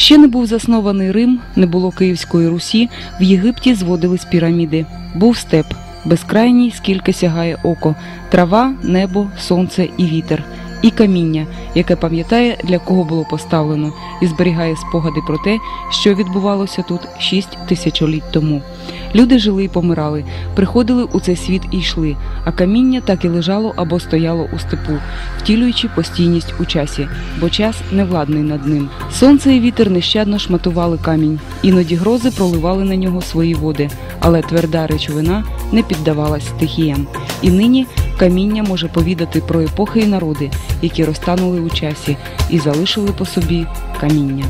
Ще не був заснований Рим, не було Київської Русі, в Єгипті зводились піраміди. Був степ, безкрайній, скільки сягає око, трава, небо, сонце і вітер, і каміння, яке пам'ятає, для кого було поставлено, і зберігає спогади про те, що відбувалося тут шість тисячоліть тому. Люди жили і помирали, приходили у цей світ і йшли, а каміння так і лежало або стояло у степу, втілюючи постійність у часі, бо час не владний над ним. Сонце і вітер нещадно шматували камінь, іноді грози проливали на нього свої води, але тверда речовина не піддавалась стихіям. І нині каміння може повідати про епохи і народи, які розтанули у часі і залишили по собі каміння.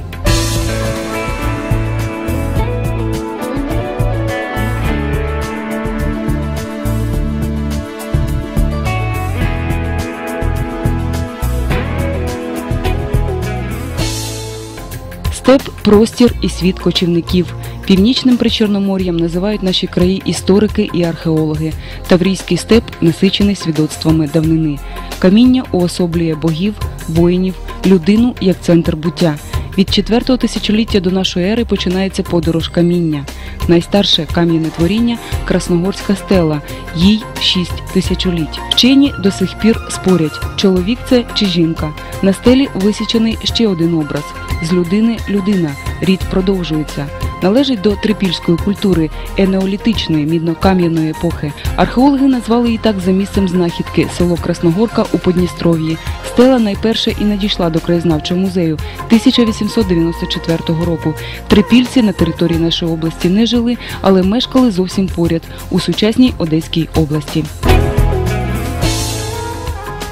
Степ простір і світ кочівників. Північним причорномор'ям називають наші краї історики і археологи. Таврійський степ насичений свідоцтвами давнини. Каміння уособлює богів, воїнів, людину як центр буття. Від четвертого тисячоліття до нашої ери починається подорож каміння. Найстарше кам'яне творіння Красногорська стела, їй шість тисячоліть. Вчені до сих пір спорять, чоловік це чи жінка. На стелі висічений ще один образ з людини людина. Рід продовжується. Належить до трипільської культури енеолітичної мідно-кам'яної епохи. Археологи назвали її так за місцем знахідки село Красногорка у Подністров'ї. Стела найперше і надійшла до краєзнавчого музею 1894 року. Трипільці на території нашої області не жили, але мешкали зовсім поряд у сучасній Одеській області.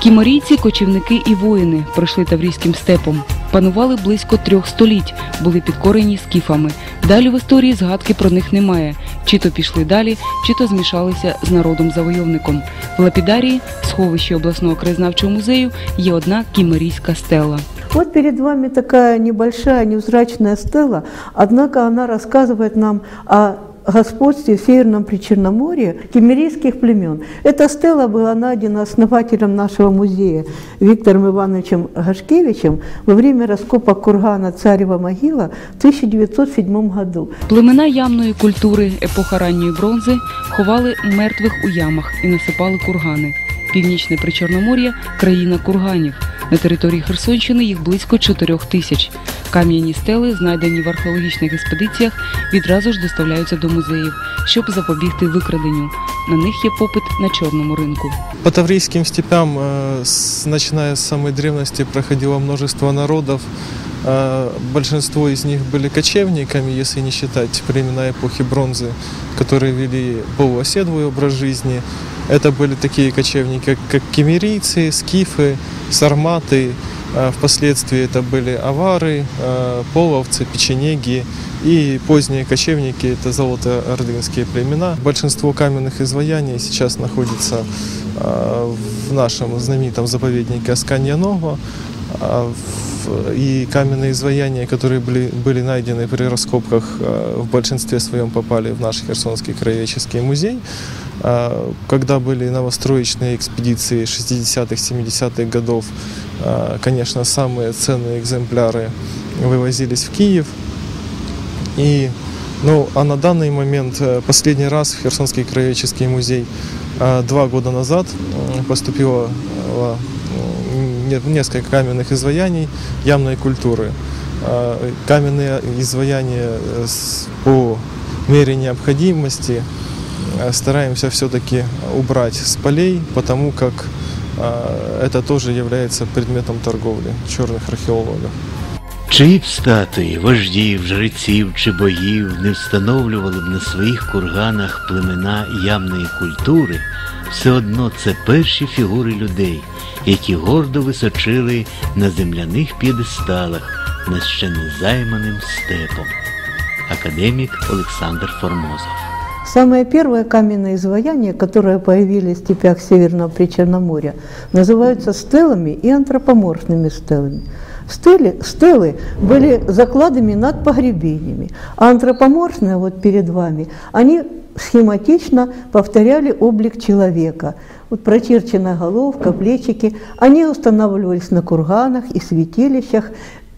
Кіморійці, кочівники і воїни пройшли Таврійським степом. Панували близько трьох століть, були підкорені скіфами. Далі в історії згадки про них немає. Чи то пішли далі, чи то змішалися з народом-завойовником. В Лапідарії, сховищі обласного краєзнавчого музею, є одна кімерійська стела. Вот перед вами такая небольшая невзрачная стела, однако она рассказывает нам о господстве в Северном Причерноморье кемерийских племен. Эта стела была найдена основателем нашего музея Виктором Ивановичем Гашкевичем во время раскопок кургана Царева могила в 1907 году. Племена ямної культури епоха ранньої бронзи ховали мертвих у ямах і насипали кургани. Північне Причорномор'я – країна курганів. На території Херсонщини їх близько 4 тисяч. Кам'яні стели, знайдені в археологічних експедиціях, відразу ж доставляються до музеїв, щоб запобігти викраденню. На них є попит на чорному ринку. По таврийским степям, э, с- начиная с самой древности, проходило множество народов. Э, Большинство из них были кочевниками, если не считать племена эпохи бронзы, которые вели полуоседлый образ жизни. Это были такие кочевники, как кемерийцы, скифы, сарматы. Э, Впоследствии это были авары, э, половцы, печенеги и поздние кочевники, это золото-ордынские племена. Большинство каменных изваяний сейчас находится э, в нашем знаменитом заповеднике Асканья Нова. А в- И каменные изваяния, которые были, были найдены при раскопках, э, в большинстве своем попали в наш Херсонский краеведческий музей. А, Когда были новостроечные экспедиции 60-х, 70-х годов, э, конечно, самые ценные экземпляры вывозились в Киев. И, ну, а на данный момент э, последний раз в Херсонский краеведческий музей э, два года назад м, поступило э, м, не- несколько каменных изваяний ямной культуры. Э, Каменные изваяния э, по мере необходимости э, стараемся все-таки убрать с полей, потому как э, это тоже является предметом торговли черных археологов. Чиї б статуї, вождів, жреців чи богів не встановлювали б на своїх курганах племена ямної культури, все одно це перші фігури людей, які гордо височили на земляних п'єдесталах над ще незайманим степом. Академік Олександр Формозов. Самые первые каменные изваяния, которые появились в степях Северного Причерноморья, называются стелами и антропоморфными стелами. Стели, стелы были закладами над погребениями, а антропоморфные, вот перед вами, они схематично повторяли облик человека. Вот прочерченная головка, плечики, они устанавливались на курганах и святилищах,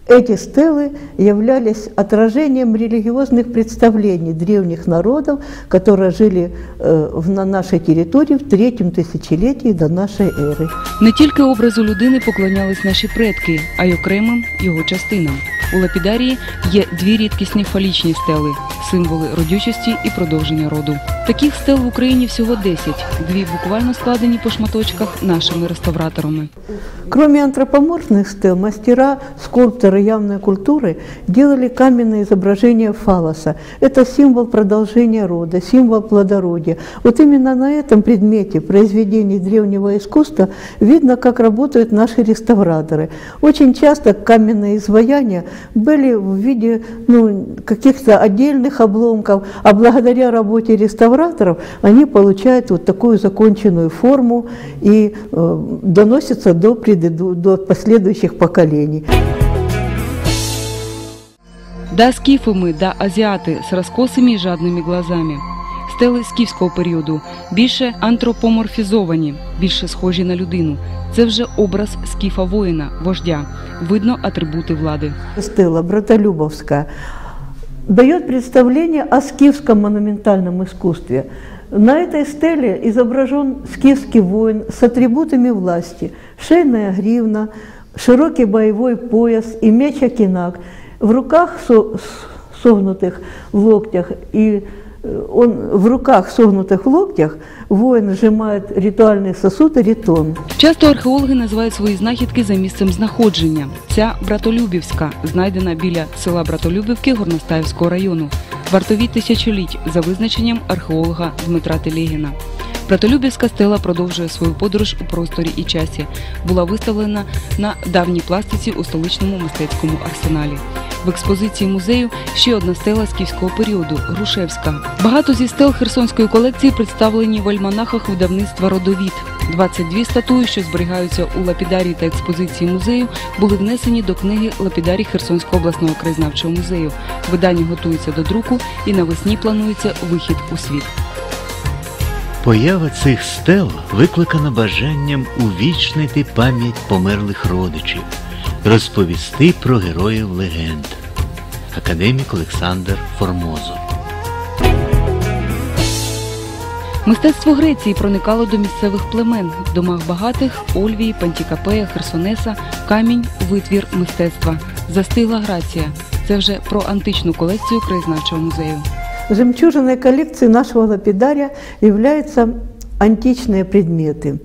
эти стелы являлись отражением религиозных представлений древних народов, которые жили э, в- на нашей территории в третьем тысячелетии до нашей эры. Не тільки образу людини поклонялись наші предки, а й окремим його частинам. У лапідарії є дві рідкісні фалічні стели символи родючості і продовження роду. Таких стел в Україні всього 10, дві буквально складені по шматочках нашими реставраторами. Кроме антропоморфных стел, мастера, скульпторы явной культуры делали каменные изображения фалоса. Это символ продолжения рода, символ плодородия. Вот именно на этом предмете произведений древнего искусства видно, как работают наши реставраторы. Очень часто каменные изваяния были в виде ну, каких-то отдельных обломков, а благодаря работе реставраторов они получают вот такую законченную форму и э, доносятся до, предыду- до последующих поколений. Да скіфи ми, да азіати з розкосими і жадними глазами. Стели скіфського періоду більше антропоморфізовані, більше схожі на людину. Це вже образ скіфа воїна, вождя. Видно атрибути влади. Стела Братолюбовская дает представление о скифском монументальном искусстве. На этой стеле изображен скифский воин с атрибутами власти. Шейная гривна, широкий боевой пояс и меч Акинак. В руках согнутых в локтях и он в руках согнутых в локтях воин сжимает ритуальный сосуд и ритон. Часто археологи називають свої знахідки за місцем знаходження. Ця Братолюбівська, знайдена біля села Братолюбівки Горностаївського району, вартові тисячоліть за визначенням археолога Дмитра Телегіна. Братолюбівська стела продовжує свою подорож у просторі і часі. Була виставлена на давній пластиці у столичному мистецькому арсеналі. В експозиції музею ще одна стела скіфського періоду Грушевська. Багато зі стел херсонської колекції представлені в альманахах видавництва Родовід. 22 статуї, що зберігаються у лапідарії та експозиції музею, були внесені до книги Лапідарій Херсонського обласного краєзнавчого музею. Видання готується до друку і навесні планується вихід у світ. Поява цих стел викликана бажанням увічнити пам'ять померлих родичів, розповісти про героїв легенд. Академік Олександр Формозо. Мистецтво Греції проникало до місцевих племен, в домах багатих Ольвії, Пантікапея, Херсонеса, камінь, витвір мистецтва. Застигла грація. Це вже про античну колекцію краєзнавчого музею. Жемчужиной коллекции нашего лапидария являются античные предметы.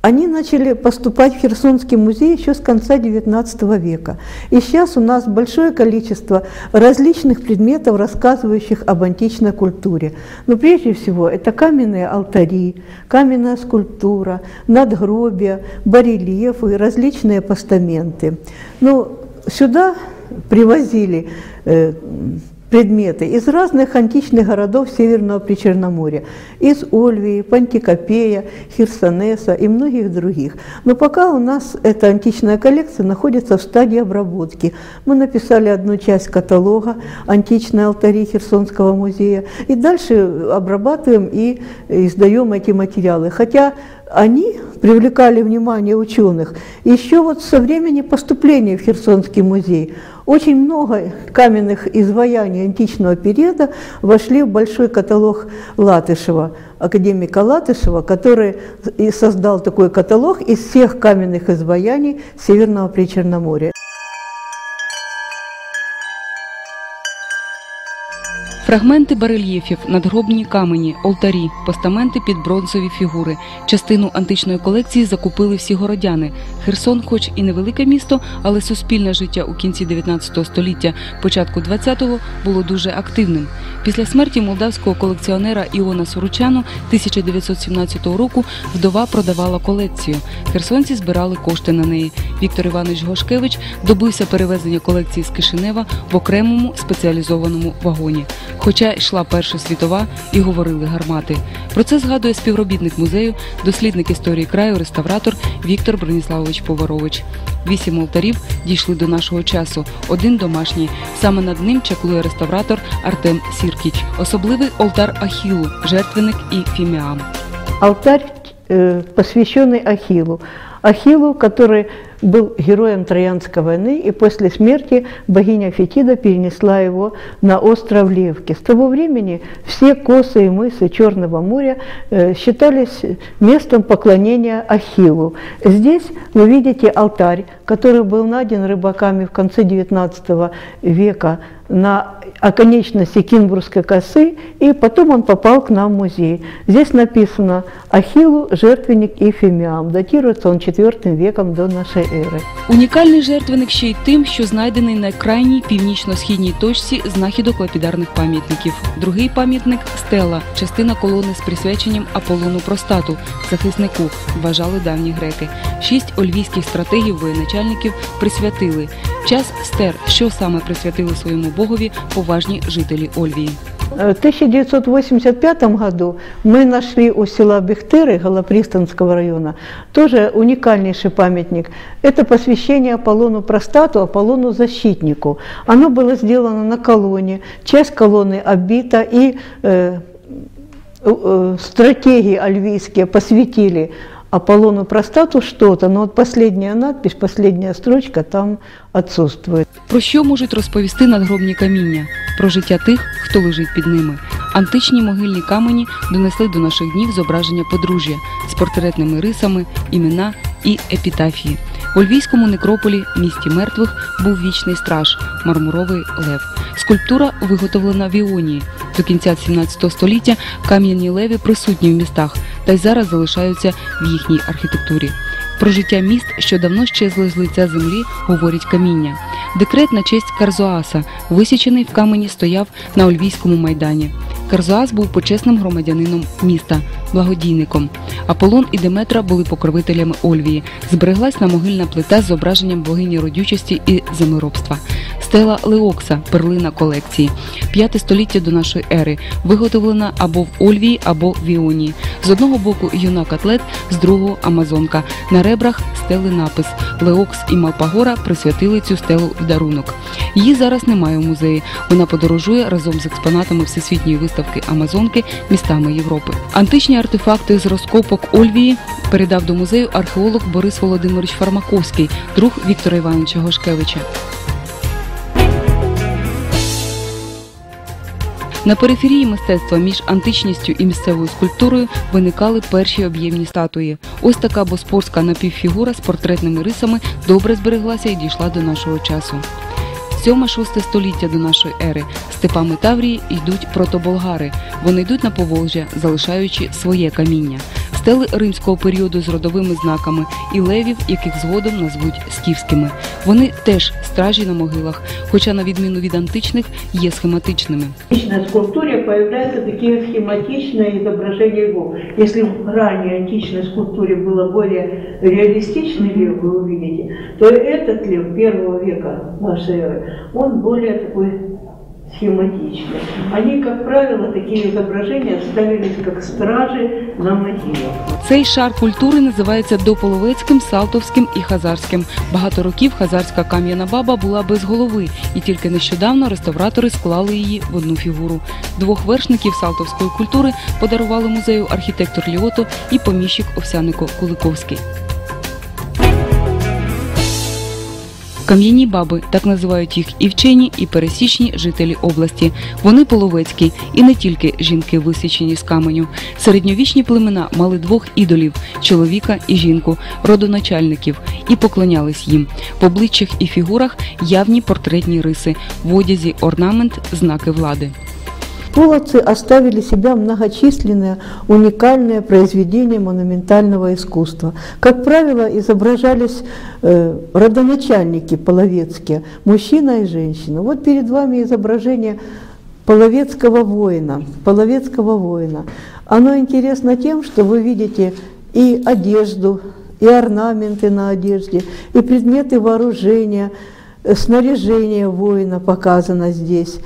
Они начали поступать в Херсонский музей еще с конца XIX века. И сейчас у нас большое количество различных предметов, рассказывающих об античной культуре. Но прежде всего это каменные алтари, каменная скульптура, надгробия, барельефы, различные постаменты. Ну, сюда привозили э, предметы из разных античных городов Северного Причерноморья, из Ольвии, Пантикопея, Херсонеса и многих других. Но пока у нас эта античная коллекция находится в стадии обработки. Мы написали одну часть каталога «Античные алтари Херсонского музея» и дальше обрабатываем и издаем эти материалы. Хотя они привлекали внимание ученых еще вот со времени поступления в Херсонский музей. Очень много каменных изваяний античного периода вошли в большой каталог Латышева, академика Латышева, который и создал такой каталог из всех каменных изваяний Северного Причерноморья. Фрагменти барельєфів, надгробні камені, алтарі, постаменти під бронзові фігури. Частину античної колекції закупили всі городяни. Херсон, хоч і невелике місто, але суспільне життя у кінці 19 століття, початку 20-го було дуже активним. Після смерті молдавського колекціонера Іона Суручану 1917 року вдова продавала колекцію. Херсонці збирали кошти на неї. Віктор Іванович Гошкевич добився перевезення колекції з Кишинева в окремому спеціалізованому вагоні Хоча йшла Перша світова і говорили гармати. Про це згадує співробітник музею, дослідник історії краю, реставратор Віктор Броніславович Поварович. Вісім алтарів дійшли до нашого часу. Один домашній. Саме над ним чаклує реставратор Артем Сіркіч. Особливий алтар Ахілу, жертвенник і фіміам. Алтарь, э, посвященный Ахиллу. Ахиллу, который был героем Троянской войны, и после смерти богиня Фетида перенесла его на остров Левки. С того времени все косы и мысы Черного моря э, считались местом поклонения Ахиллу. Здесь вы видите алтарь, который был найден рыбаками в конце XIX века на оконечности Кинбургской косы, и потом он попал к нам в музей. Здесь написано «Ахиллу, жертвенник и фимиам». Датируется он IV веком до нашей эры. Унікальний жертвенник ще й тим, що знайдений на крайній північно-східній точці знахідок лапідарних пам'ятників. Другий пам'ятник стела, частина колони з присвяченням Аполлону Простату, захиснику, вважали давні греки. Шість ольвійських стратегів воєначальників присвятили. Час стер, що саме присвятили своєму богові поважні жителі Ольвії. В 1985 году мы нашли у села Бехтеры Голопристанского района тоже уникальнейший памятник. Это посвящение Аполлону Простату, Аполлону Защитнику. Оно было сделано на колонне, часть колонны оббита и э, э, стратегии альвийские посвятили Аполлону Простату что-то, но от последняя надпись, последняя строчка там отсутствует. Про що можуть розповісти надгробні каміння? Про життя тих, хто лежить під ними. Античні могильні камені донесли до наших днів зображення подружжя з портретними рисами, імена і епітафії. У Львівському некрополі, місті мертвих, був вічний страж мармуровий лев. Скульптура виготовлена в Іонії. До кінця 17 століття кам'яні леви присутні в містах та й зараз залишаються в їхній архітектурі. Про життя міст, що давно щезли з лиця землі, говорять каміння. Декрет на честь Карзоаса, висічений в камені, стояв на Ольвійському майдані. Карзоас був почесним громадянином міста, благодійником. Аполлон і Деметра були покровителями Ольвії. Збереглась намогильна плита з зображенням богині родючості і землеробства. Стела Леокса, перлина колекції, п'яте століття до нашої ери, виготовлена або в Ольвії, або в Іонії. З одного боку юнак атлет, з другого Амазонка. На ребрах стели напис Леокс і Малпагора присвятили цю стелу в дарунок. Її зараз немає у музеї. Вона подорожує разом з експонатами всесвітньої виставки Амазонки містами Європи. Античні артефакти з розкопок Ольвії передав до музею археолог Борис Володимирович Фармаковський, друг Віктора Івановича Гошкевича. На периферії мистецтва між античністю і місцевою скульптурою виникали перші об'ємні статуї. Ось така боспорська напівфігура з портретними рисами добре збереглася і дійшла до нашого часу. 7-6 століття до нашої ери степами Таврії йдуть протоболгари. Вони йдуть на Поволжя, залишаючи своє каміння Стели римського періоду з родовими знаками і левів, яких згодом назвуть скіфськими. Вони теж стражі на могилах, хоча, на відміну від античних, є схематичними. В античной скульптуре появляются такие схематичные изображения львов. Если в ранней античной скульптуре было более реалистичный лев, вы увидите, то этот лев первого века нашей эры, он более такой схематичный. Они, как правило, такие изображения ставились как стражи на могилах. Цей шар культури називається дополовецьким, салтовським і хазарським. Багато років хазарська кам'яна баба була без голови, і тільки нещодавно реставратори склали її в одну фігуру. Двох вершників салтовської культури подарували музею архітектор Ліото і поміщик Овсянико Куликовський. Кам'яні баби так називають їх і вчені, і пересічні жителі області. Вони половецькі, і не тільки жінки висічені з каменю. Середньовічні племена мали двох ідолів чоловіка і жінку, родоначальників, і поклонялись їм. В обличчях і фігурах явні портретні риси, в одязі орнамент, знаки влади. Половцы оставили себя многочисленные уникальные произведения монументального искусства. Как правило, изображались э, родоначальники половецкие, мужчина и женщина. Вот перед вами изображение половецкого воина, половецкого воина. Оно интересно тем, что вы видите и одежду, и орнаменты на одежде, и предметы вооружения, э, снаряжение воина показано здесь.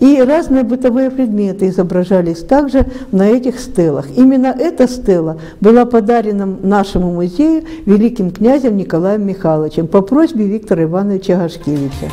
И разные бытовые предметы изображались также на этих стелах. Именно эта стела была подарена нашему музею великим князем Николаем Михайловичем по просьбе Виктора Ивановича Гашкевича.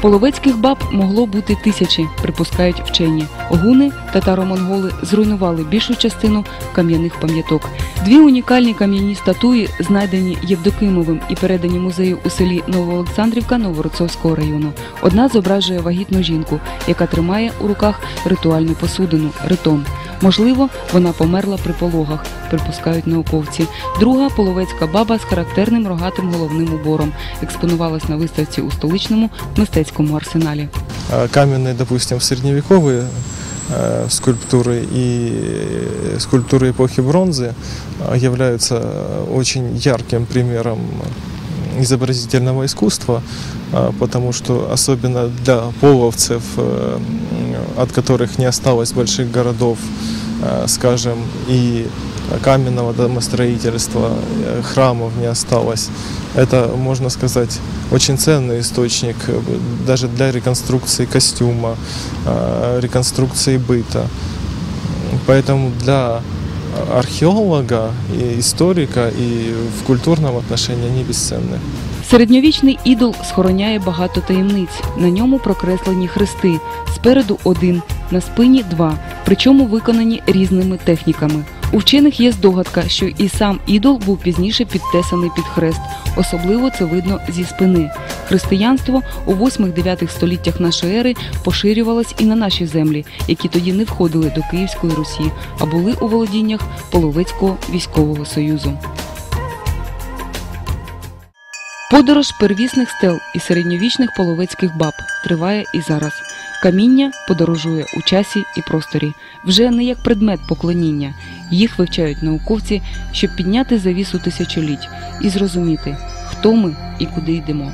Половецьких баб могло бути тисячі, припускають вчені. Гуни, татаро-монголи зруйнували більшу частину кам'яних пам'яток. Дві унікальні кам'яні статуї, знайдені Євдокимовим і передані музею у селі Новоолександрівка Новородцовського району. Одна зображує вагітну жінку, яка тримає у руках ритуальну посудину ритон. Можливо, вона померла при пологах, припускають науковці. Друга половецька баба з характерним рогатим головним убором експонувалась на виставці у столичному мистецькому арсеналі. А Каменные, допустим, средневековые э, скульптуры и э, скульптуры эпохи бронзы э, являются э, очень ярким примером изобразительного искусства, э, потому что особенно для половцев, э, м, от которых не осталось больших городов, э, скажем, и каменного домостроительства, э, храмов не осталось. Это, можно сказать, очень ценный источник э, даже для реконструкции костюма, реконструкции быта. Поэтому для археолога и историка и в культурном отношении они бесценны. Середньовічний ідол схороняє багато таємниць. На ньому прокреслені хрести. Спереду один, на спині два, причому виконані різними техніками. У вчених є здогадка, що і сам ідол був пізніше підтесаний під хрест. Особливо це видно зі спини. Християнство у 8-9 століттях нашої ери поширювалось і на наші землі, які тоді не входили до Київської Русі, а були у володіннях Половецького військового союзу. Подорож первісних стел і середньовічних половецьких баб триває і зараз. Каміння подорожує у часі і просторі, вже не як предмет поклоніння. Їх вивчають науковці, щоб підняти завісу тисячоліть і зрозуміти, хто ми і куди йдемо.